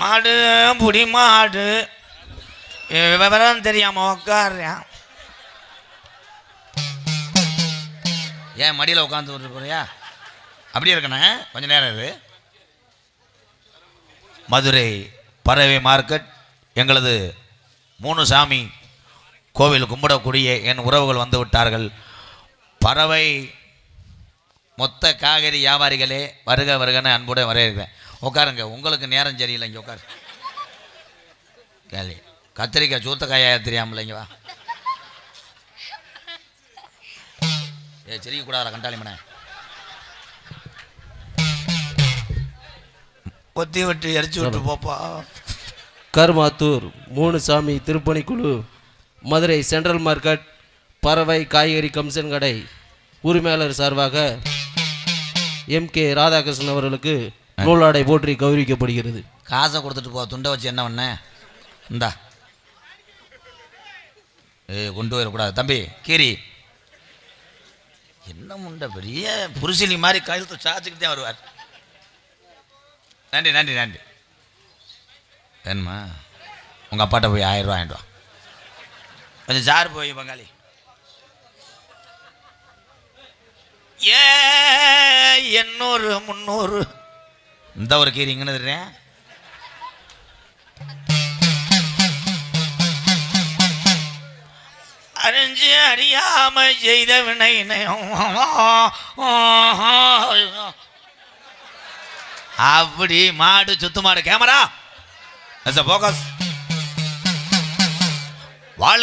மாடு புடி மாடு. விவரம் தெரியாம உட்காருறான் ஏன் மடியில் உட்காந்து விட்டு போறியா? அப்படியே இருக்கண்ணே கொஞ்ச நேரம் இரு. மதுரை பறவை மார்க்கெட் எங்களது மூணு சாமி கோவில் கும்பிடக்கூடிய என் உறவுகள் வந்து விட்டார்கள். பறவை மொத்த காய்கறி வியாபாரிகளே வருக வருகன்னு அன்புடன் வரவேற்கிறேன். உட்காருங்க உங்களுக்கு நேரம் சரியில்லை இங்கே உட்காரு. கேள்வி கத்திரிக்காய் சூத்தக்காயா தெரியாமல இங்கே வா. ஏ சிரிக்க கூடாதா கண்டாளி மனே கொத்தி விட்டு எரிச்சு விட்டு போப்பா. கருமாத்தூர் மூணு சாமி திருப்பணிக்குழு மதுரை சென்ட்ரல் மார்க்கெட் பறவை காய்கறி கமிஷன் கடை உரிமையாளர் சார்பாக எம் கே ராதாகிருஷ்ணன் அவர்களுக்கு நூலாடை போற்றி கௌரவிக்கப்படுகிறது. காசை கொடுத்துட்டு போ துண்டை வச்சு என்ன பண்ண? இந்தா. ஏய் கொண்டு போயிடக்கூடாது தம்பி கீரி என்ன முண்டை பெரிய புருஷினி மாதிரி கழுத்து சாச்சுக்கிட்டு தான் வருவார். நன்றி நன்றி நன்றி. வேணுமா? உங்கள் அப்பாட்ட போய் ஆயிரம் ரூபா வாங்கிட்டு வா. கொஞ்சம் சார் போய் பங்காளி. ஏ எண்ணூறு முந்நூறு இந்த ஒரு கீரி இங்கன்னு அறிஞ்சு அறியாம செய்த வினை அப்படி மாடு சுத்து மாடு கேமரா. ஃபோக்கஸ் வாழ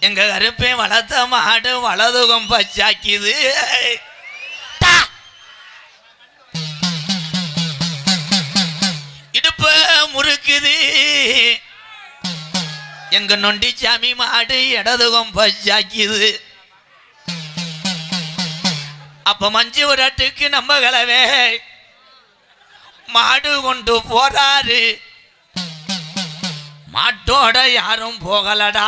எங்க கருப்பே வளர்த்த மாடு வலதுகம் பச்சாக்கிது. இடுப்ப முறுக்குது. எங்க நொண்டிச்சாமி மாடு இடதுகம் பச்சாக்கிது. அப்ப மஞ்சு விரட்டுக்கு நம்ம கலவே மாடு கொண்டு போறாரு. மாட்டோட யாரும் போகலடா.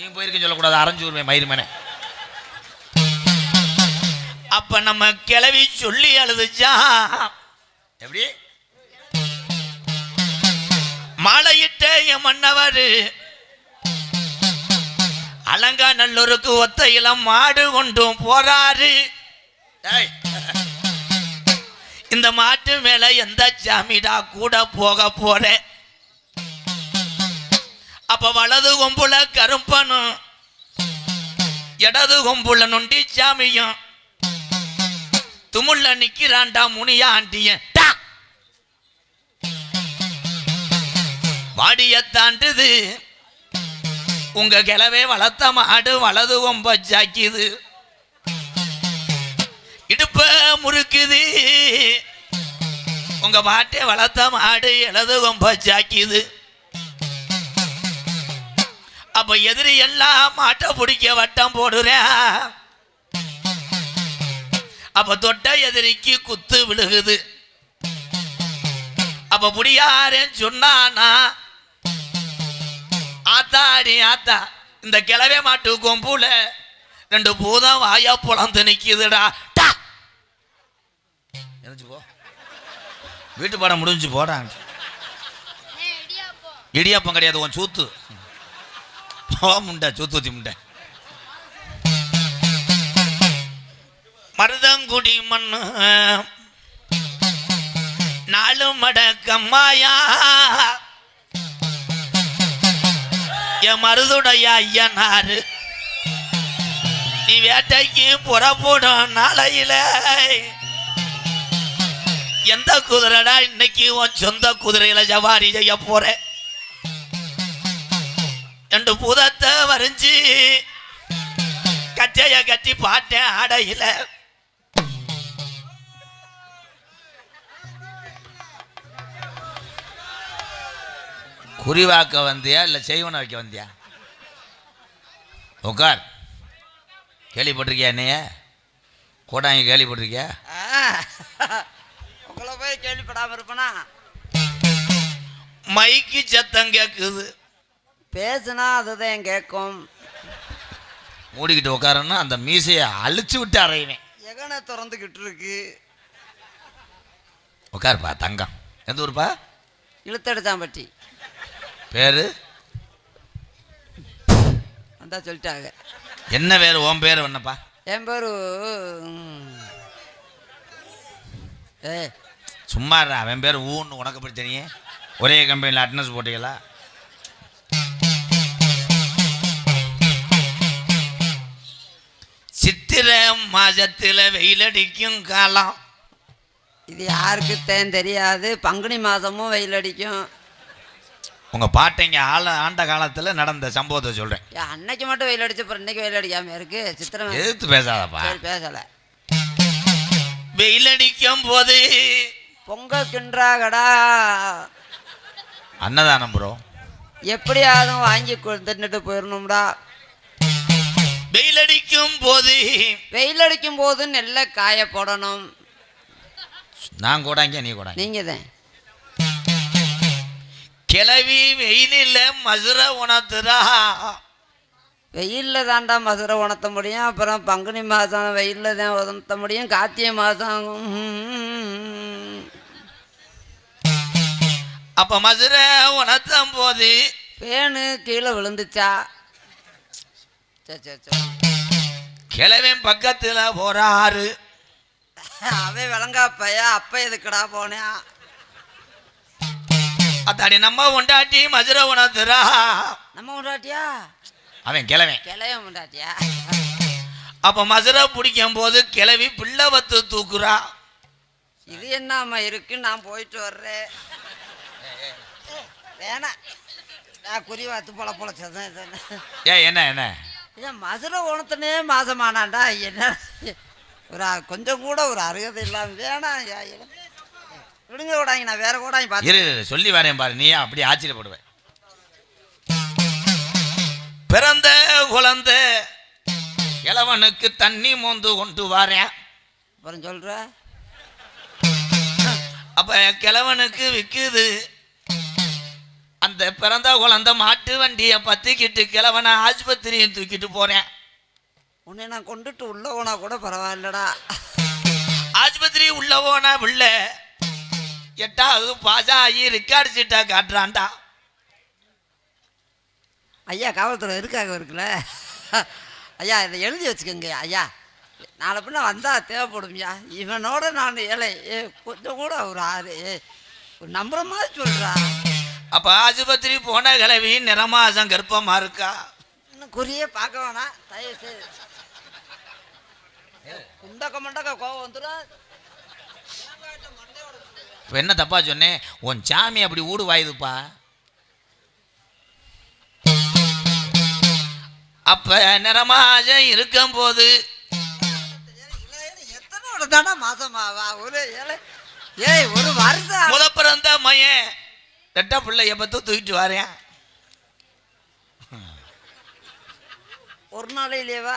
நீங்க போயிருக்க போயிருக்கேன்னு சொல்லக்கூடாது அரைஞ்சு வருவேன் மயிர்மனை அப்ப நம்ம கிளவி சொல்லி அழுதுச்சா? எப்படி? மாலையிட்ட என் மன்னவர் அலங்கா நல்லூருக்கு ஒத்த இளம் மாடு கொண்டும் போறாரு. இந்த மாட்டு மேல எந்த சாமிடா கூட போக போறேன். அப்ப வலது கொம்புல கரும்பனும் இடது கொம்புல நொண்டி சாமியும் துமுள்ள நிக்கிறான்டா முனியா ஆண்டியன் வாடிய தாண்டுது. உங்க கிளவே வளர்த்த மாடு வலது கொம்ப ஜாக்கிது. இடுப்ப முறுக்குது. உங்க மாட்டை வளர்த்த மாடு இடது கொம்ப ஜாக்கிது. அப்ப எதிரி எல்லாம் மாட்டை பிடிக்க வட்டம் போடுறேன் அப்ப தொட்ட எதிரிக்கு குத்து விழுகுது. அப்ப முடியாரேன்னு சொன்னானா ஆத்தாடி ஆத்தா இந்த கிளவே மாட்டு கொம்புல ரெண்டு பூதம் வாயா புலந்து நிக்குதுடா. டா! எந்திரிச்சு போ. வீட்டு பாடம் முடிஞ்சு போடா. இடியாப்பம் கிடையாது உன் சூத்து. போ முண்டை சூத்து ஊத்தி முண்டை. மருதங்குடி மண்ணு நாலு மடக்கம்மாயா. என் மருதுடைய ஐயனாரு நீ வேட்டைக்கு புறப்படும் நாளையில. எந்த குதிரைடா இன்னைக்கு உன் சொந்த குதிரையில ஜவாரி செய்ய போற ரெண்டு பூதத்தை வரைஞ்சி கச்சைய கட்டி பாட்டேன் ஆடையில. குறிவாக்க வந்தியா இல்லை செய்வனை வைக்க வந்தியா? உட்கார் கேள்விப்பட்டிருக்கியா என்னைய? கோடாங்க கேள்விப்பட்டிருக்கியா? உங்களை போய் கேள்விப்படாம இருப்பனா? மைக்கு சத்தம் கேக்குது. பேசுனா அதுதான் கேட்கும் மூடிக்கிட்டு உட்காரன்னா அந்த மீசையை அழிச்சு விட்டு அறையுவேன் திறந்துக்கிட்டு இருக்கு உட்காருப்பா தங்கம். எந்த ஊருப்பா? இழுத்தடிச்சாம்பட்டி. பேரு? வந்தா சொல்லிட்டாங்க. என்ன பேர்? உன் பேர் என்னப்பா என் பேரு ஏ சும்மா அவன் பேர் ஊன்னு. உனக்கு தெரியும்? ஒரே கம்பெனியில் அட்டனன்ஸ் போட்டீங்களா? சித்திர மாசத்துல வெயிலடிக்கும் காலம். இது யாருக்கு தேன் தெரியாது. பங்குனி மாதமும் வெயில் அடிக்கும். உங்கள் பாட்டைங்க ஆள ஆண்ட காலத்தில் நடந்த சம்பவத்தை சொல்கிறேன் ஏன் அன்னைக்கு மட்டும் வெயில் அடிச்சு அப்புறம் இன்னைக்கு வெயில் அடிக்காம இருக்கு. சித்திரம் எதிர்த்து பேசாதப்பா. சரி பேசலை. வெயிலடிக்கும் போது பொங்க கின்றாகடா அன்னதானம் ப்ரோ எப்படியாவது வாங்கி கொ- தின்னுட்டு போயிடணும்டா வெயிலடிக்கும் போது. வெயில் அடிக்கும் போது நெல்லை காய போடணும். நான் கூடாங்க நீ கூடாங்க நீங்க தான் கிளவி வெயிலில் மதுர உணர்த்துறா வெயிலில் தாண்டா மதுரை உணர்த்த முடியும். அப்புறம் பங்குனி மாதம் வெயிலில் தான் உணர்த்த முடியும். கார்த்திகை மாதம். அப்ப மதுர உணர்த்தும் போது பேனு கீழே விழுந்துச்சா? கிழவன் பக்கத்துல போறாரு. அவன் விளங்காப்பையா அப்ப எதுக்குடா போனேன்? அத்தாடி நம்ம உண்டாட்டி மதுர உணர்த்துறா. நம்ம உண்டாட்டியா? அவன் கிழவன். கிளைய உண்டாட்டியா? அப்ப மதுரை பிடிக்கும் போது கிளவி பிள்ளை வத்து தூக்குறா. இது என்னம்மா இருக்கு? நான் போயிட்டு வர்றேன். வேணாம். நான் குறி வாத்து பொல பொழைச்சதான் ஏன் என்ன என்ன? ஏன் மதுரை உணத்தனே மாசமானாண்டா என்ன? ஒரு கொஞ்சம் கூட ஒரு அருகதை இல்லாம வேணாம். விடுங்க கூடாங்க நான் வேற கூடாங்க பார்த்து சொல்லி வரேன் பாரு நீ அப்படி ஆச்சரியப்படுவேன். பிறந்த குழந்தை இளவனுக்கு தண்ணி மோந்து கொண்டு வரேன். அப்புறம் சொல்ற? அப்ப கிழவனுக்கு விக்குது. அந்த பிறந்த குழந்தை மாட்டு வண்டியை பத்திக்கிட்டு கிழவனை ஆஸ்பத்திரியை தூக்கிட்டு போறேன். உன்னை நான் கொண்டுட்டு உள்ள போனா கூட பரவாயில்லடா. ஆஸ்பத்திரி உள்ள போனா உள்ள எட்டாவது பாஸ் ஆகி ரெக்கார்டு சீட்டா காட்டுறான்டா. ஐயா காவல்துறை இருக்காக இருக்குல்ல? ஐயா இதை எழுதி வச்சுக்கோங்க ஐயா. நாளை பின்ன வந்தா தேவைப்படும்யா இவனோட நான் ஏழை ஏ கொஞ்சம் கூட ஒரு ஆறு ஒரு நம்புற மாதிரி சொல்றா. அப்ப ஆஸ்பத்திரி போன கிழவி நிறமாசம் கர்ப்பமா இருக்கா? இன்னும் குறியே பார்க்க வேணாம். தயவு செய்து. குண்டக்க மண்டக்க கோவம் வந்துடும் இப்போ என்ன தப்பா சொன்னேன்? உன் சாமி அப்படி ஊடு வாயுதுப்பா. அப்ப நிறமாசம் இருக்கும் போது எத்தனை தானே மாசமாவா? ஒரு ஏழை ஏய் ஒரு வருஷம். முத பிறந்த மையன் ரெட்ட பிள்ளைய பத்து தூக்கிட்டு வரேன்? ஒரு நாளையிலேவா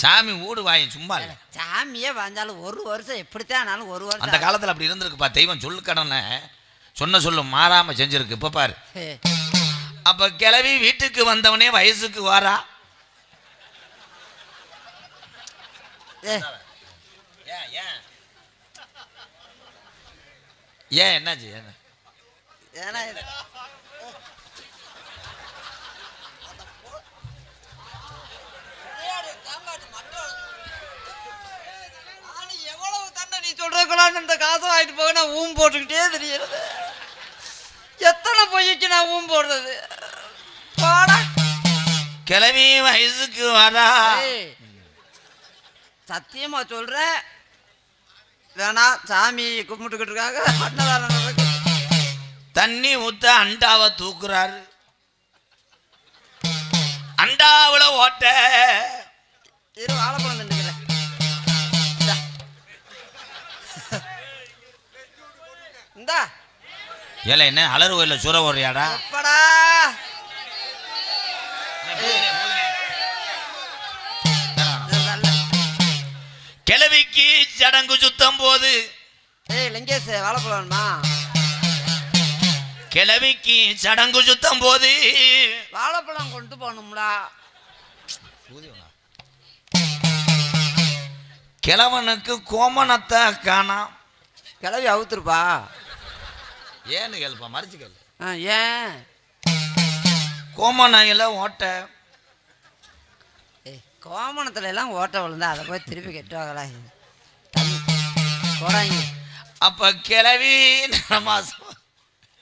சாமி ஊடு வாயும் சும்மா இல்லை. சாமியே வந்தாலும் ஒரு வருஷம் எப்படித்தான் ஆனாலும் ஒரு அந்த வருஷம் காலத்தில் அப்படி இருந்திருக்குப்பா. தெய்வம் சொல்லு கடனை சொன்ன சொல்லு மாறாம செஞ்சிருக்கு. இப்போ பாரு. அப்ப கிளவி வீட்டுக்கு வந்தவனே வயசுக்கு வாரா. ஏன் என்னாச்சு? என்ன ஏன்னா இது எவ்வளவு தண்டை நீ சொல்றதுக்குள்ளான்னு இந்த காசை வாங்கிட்டு போக நான் ஊம் போட்டுக்கிட்டே தெரியுறது எத்தனை பொய்க்கு நான் ஊம் போடுறது? போடா கிளவி வயசுக்கு வரா சத்தியமா சொல்றேன் வேணாம் சாமி கும்பிட்டுக்கிட்டு இருக்காங்க அன்னதானம். தண்ணி ஊத்த அண்டாவை தூக்குறாரு. அண்டாவுல ஓட்ட. இரு வாழைப்பழம் தின்னுக்கிறேன். இந்தா. ஏல என்ன அலறு கோயிலில் சுர ஓடுறியாடா எப்படா? சடங்கு சுத்தம் போது. ஏய் லிங்கேஷ் வாழைப்பழம் வேணுமா? கிளவிக்கு சடங்கு சுத்தம் போது. வாழைப்பழம் கொண்டு போகணும்டா. கிழவனுக்கு கோமணத்தை காணாம். கிளவி அவுத்துருப்பா. ஏன்னு கேளுப்பா மறைச்சு கேளு. ஆ ஏன்? கோமணையில் ஓட்டை. ஏய் கோமணத்துல எல்லாம் ஓட்ட விழுந்தா அதை போய் திருப்பி கெட்டுவாங்களா தண்ணி போடாங்க அப்ப கிளவி மாசம்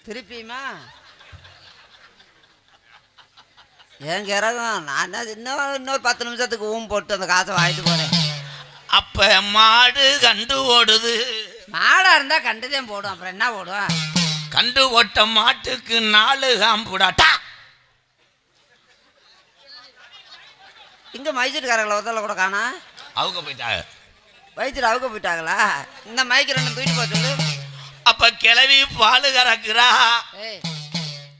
திருப்பியுமா? ஏன் கிறகம் நான் இன்னும் இன்னொரு பத்து நிமிஷத்துக்கு ஊம் போட்டு அந்த காசை வாங்கிட்டு போகிறேன் அப்ப மாடு கண்டு ஓடுது. மாடாக இருந்தால் கண்டுதான் போடும் அப்புறம் என்ன போடும் கண்டு ஓட்ட மாட்டுக்கு நாலு காம்புடாட்டா இங்கே மைசூர்காரங்களை ஒருத்தல கூட காணா. அவங்க போயிட்டாங்க. வயிற்றுல அவுக்க போயிட்டாங்களா? இந்த மைக்கு ரெண்டு தூக்கிட்டு சொல்லு. அப்ப கிளவி பால் கறக்குறா.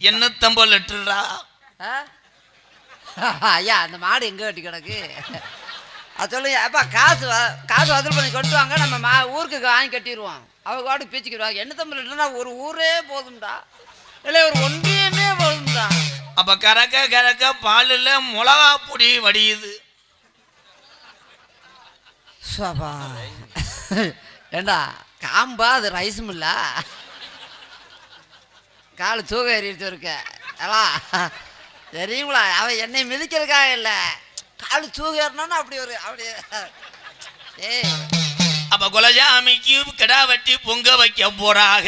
எண்ணூத்தம்பது லிட்டருடா ஆ? ஐயா அந்த மாடு எங்கே வெட்டி கிடக்கு? அது சொல்லுங்க அப்பா காசு காசு வசூல் பண்ணி கொண்டு வாங்க நம்ம மா ஊருக்கு வாங்கி கட்டிடுவோம். அவங்க வாடு பீச்சிக்கிடுவாங்க என்ன தம்பி லிட்டர்னா ஒரு ஊரே போதும்டா. இல்லை ஒரு ஒன்றியமே போதும்டா. அப்ப கறக்க கறக்க பாலில் மிளகா பொடி வடியுது. சபா. ஏண்டா காம்பா அது ரைஸும் இல்ல கால் தூக்க ஏறிட்டு இருக்க. ஏலா தெரியுங்களா அவன் என்னை மிதிக்கிறதுக்காக இல்லை. கால் தூக்க ஏறினான்னு அப்படி ஒரு அப்படி. ஏய். அப்ப குலஜாமிக்கு கிடா வெட்டி பொங்க வைக்க போறாக.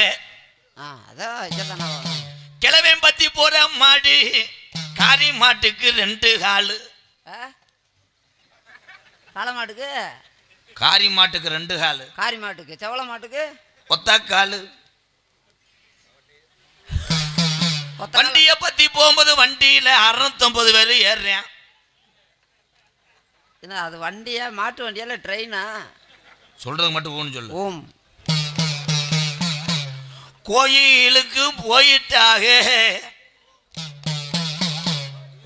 ஆ அதான் வரும். கிழவன் பத்தி போற மாடு காரி மாட்டுக்கு ரெண்டு காலு. ஆ? காளை மாட்டுக்கு? காரி மாட்டுக்கு ரெண்டு காலு. காரி மாட்டுக்கு. செவள மாட்டுக்கு? ஒத்த காலு. வண்டிய பத்தி போகும்போது வண்டியில அறுநூத்தொன்பது பேர் ஏறுறேன். என்ன அது வண்டியா மாட்டு வண்டியா இல்லை ட்ரெயினா சொல்றது மட்டும் போகணும்னு சொல்லு. ஓம். கோயிலுக்கு போயிட்டாக.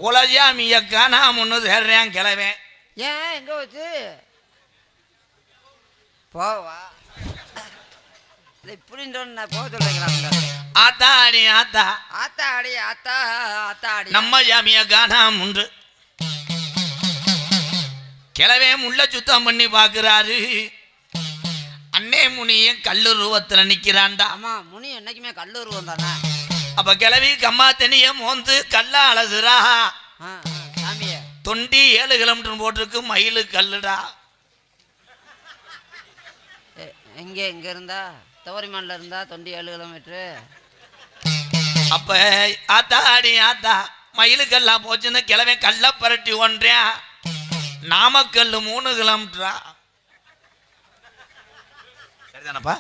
உலஜாமிய காணாமன்னு தேடுறேன் கிளவன். ஏன் எங்க வச்சு போவா. இப்படின்றோன்னு நான் போக சொல்லிக்கிறாங்க ஆத்தா அடி ஆத்தா. ஆத்தா அடி ஆத்தா ஆத்தா அடி நம்ம ஜாமிய காணாமுன்று கிளவே முள்ள சுத்தம் பண்ணி பார்க்கறாரு. அன்னே முனிய கல்லு ரூபத்துல நிக்கிறான்டா. ஆமா முனி என்னைக்குமே கல்லூர் வந்தானே அப்ப கிளவி கம்மா தண்ணிய மோந்து கல்லா அலசுறா. தொண்டி ஏழு கிலோமீட்டர் போட்டிருக்கு மயிலு கல்லுடா. எங்கே? எங்க இருந்தா? தவரிமான்ல இருந்தா தொண்டி ஏழு கிலோமீட்ரு அப்ப ஆத்தா அடி ஆத்தா மயிலு கல்லா போச்சுன்னு கிளவே கல்ல பரட்டி ஒன்றேன் நாமக்கல் மூணு கிலோமீட்டரா? சரிதானப்பா?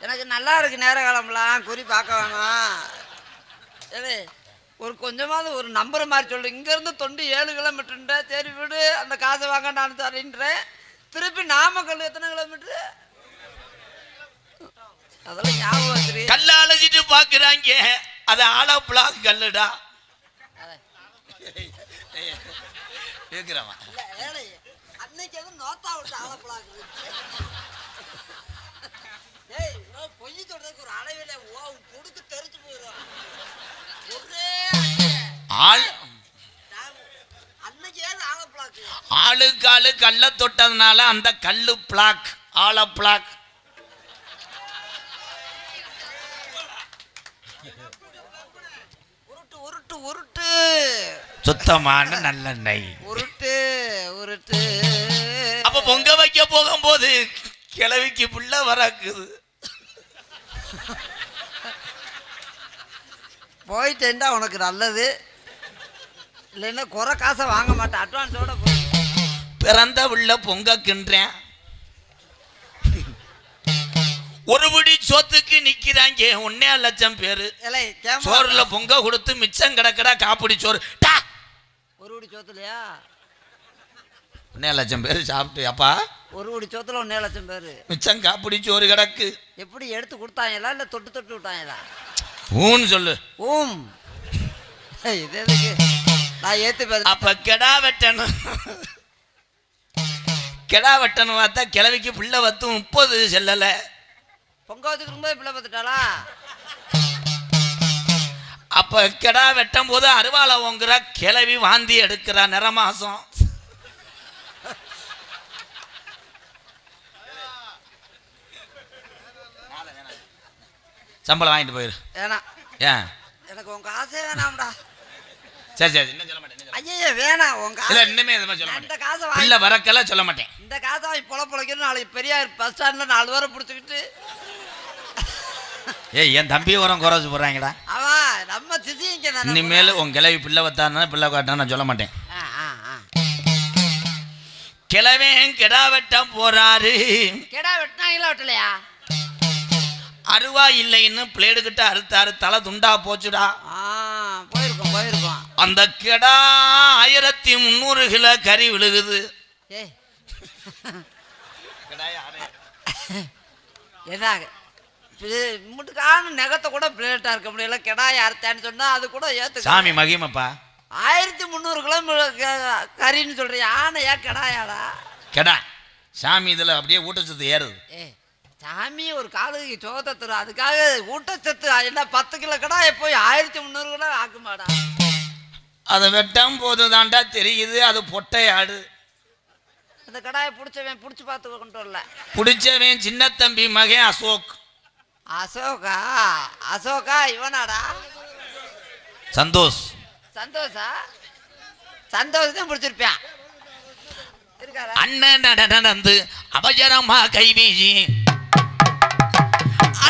எனக்கு நல்லா இருக்கு நேர காலம்லாம் குறி பார்க்க வேணாம். ஒரு கொஞ்சமாவது ஒரு நம்புற மாதிரி சொல்லு. இங்கேருந்து தொண்டி ஏழு கிலோமீட்டருன்ற சரி விடு அந்த காசை வாங்க நான் தரேன்றேன் திருப்பி நாமக்கல் எத்தனை கிலோமீட்ரு அதெல்லாம் ஞாபகம் கல்ல அழைச்சிட்டு பாக்குறாங்க. அது ஆலப்புழா கல்லுடா. அன்னைக்கு எதுவும் நோத்தா விட்டு ஏய் நான் பொய் சொல்றதுக்கு ஒரு அளவில ஓ கொடுக்கு தெரிச்சு போயிடும். ஆள். ஆளுக்கு ஆளு கல்ல தொட்டதுனால அந்த கல்லு பிளாக் ஆல பிளாக். உருட்டு உருட்டு உருட்டு. சுத்தமான நல்லெண்ணெய் உருட்டு உருட்டு. அப்ப பொங்க வைக்க போகும்போது கிழவிக்கு புள்ள வரக்குது. போயிட்டேன்டா உனக்கு நல்லது. இல்லைன்னா குறை காசை வாங்க மாட்டேன். அட்வான்ஸோட போய் பிறந்த உள்ள பொங்க கின்றேன் ஒரு பிடி சோத்துக்கு நிக்கிறாங்க ஒன்னே லட்சம் பேரு. சோறுல பொங்க கொடுத்து மிச்சம் கிடக்கடா காப்பிடி சோறு. டா! ஒரு உடி சோத்துலையா? ஒன்னே லட்சம் பேர் சாப்பிட்டு அப்பா. ஒரு உடி சோத்துல ஒன்றே லட்சம் பேர். மிச்சம் காப்பிடி சோறு கிடக்கு. எப்படி எடுத்து கொடுத்தாங்களா இல்லை தொட்டு தொட்டு விட்டாங்களா ஊன்னு சொல்லு. ஏய், இது எதுக்கு? நான் ஏத்து பேச அப்ப கெடா வெட்டணும். கெடா வெட்டணும் பார்த்தா கிழவிக்கு பிள்ளை வத்து முப்பது செல்லல. பொங்க வச்சுக்கும் போது பிள்ளை பார்த்துட்டாளா அப்ப கெடா வெட்டும் போது அருவாளை ஓங்குற கிழவி வாந்தி எடுக்கிறா நிறமாசம். சம்பளம் வாங்கிட்டு போயிரு. வேணாம் ஏன்? எனக்கு உன் காசே வேணாம்டா. சரி சரி இன்னும் சொல்ல மாட்டேன் ஐயே வேணாம் உன். இல்ல காசு இன்னுமே இந்த மாதிரி சொல்ல இந்த காசை பிள்ளை வரக்கெல்லாம் சொல்ல மாட்டேன். இந்த காசை வாங்கி பொல பொழைக்கணும் நாளைக்கு பெரியார் பஸ் ஸ்டாண்டில் நாலு பேரை பிடிச்சிக்கிட்டு. ஏய் என் தம்பி உரம் குறைச்சு போடுறாங்கடா. அவன் நம்ம சிசிங்க தானே இனிமேல் உன் கிளவி பிள்ளை வத்தானா பிள்ளை காட்டினா நான் சொல்ல மாட்டேன். கிழவன் கிடா வெட்ட போறாரு. கெடா வெட்டினாங்களா வெட்டலையா? அருவா இல்லைன்னு பிளேடு கிட்ட அறுத்தாரு தலை துண்டா போச்சுடா. ஆ போயிருக்கோம் போயிருக்கோம். அந்த கிடா ஆயிரத்தி முந்நூறு கிலோ கறி விழுகுது. என்னாக முட்டுக்கான நெகத்தை கூட பிளேட்டாக இருக்க முடியல. கெடாய் அறுத்தான்னு சொன்னால் அது கூட ஏற்று சாமி மகிமப்பா. ஆயிரத்தி முந்நூறு கிலோமீட்டர் கறின்னு சொல்றியா? ஆனையா கெடாயாடா? கெடா. சாமி இதில் அப்படியே ஊட்டச்சத்து ஏறுது. ஏ சாமி ஒரு காலுக்கு சோகத்தை தரும் அதுக்காக ஊட்டச்சத்து என்ன பத்து கிலோ கடாயை போய் ஆயிரத்தி முந்நூறு கிலோ ஆக்குமாடா? அதை வெட்டும் போது தாண்டா தெரியுது. அது பொட்டை ஆடு அந்த கடாயை பிடிச்சவன் பிடிச்சி பார்த்து கொண்டு வரல பிடிச்சவன் சின்ன தம்பி மகன் அசோக். அசோகா? அசோகா இவனாடா? சந்தோஷ். சந்தோஷா? சந்தோஷ் தான் பிடிச்சிருப்பான். அண்ணன் நட நடந்து அபஜரமா கை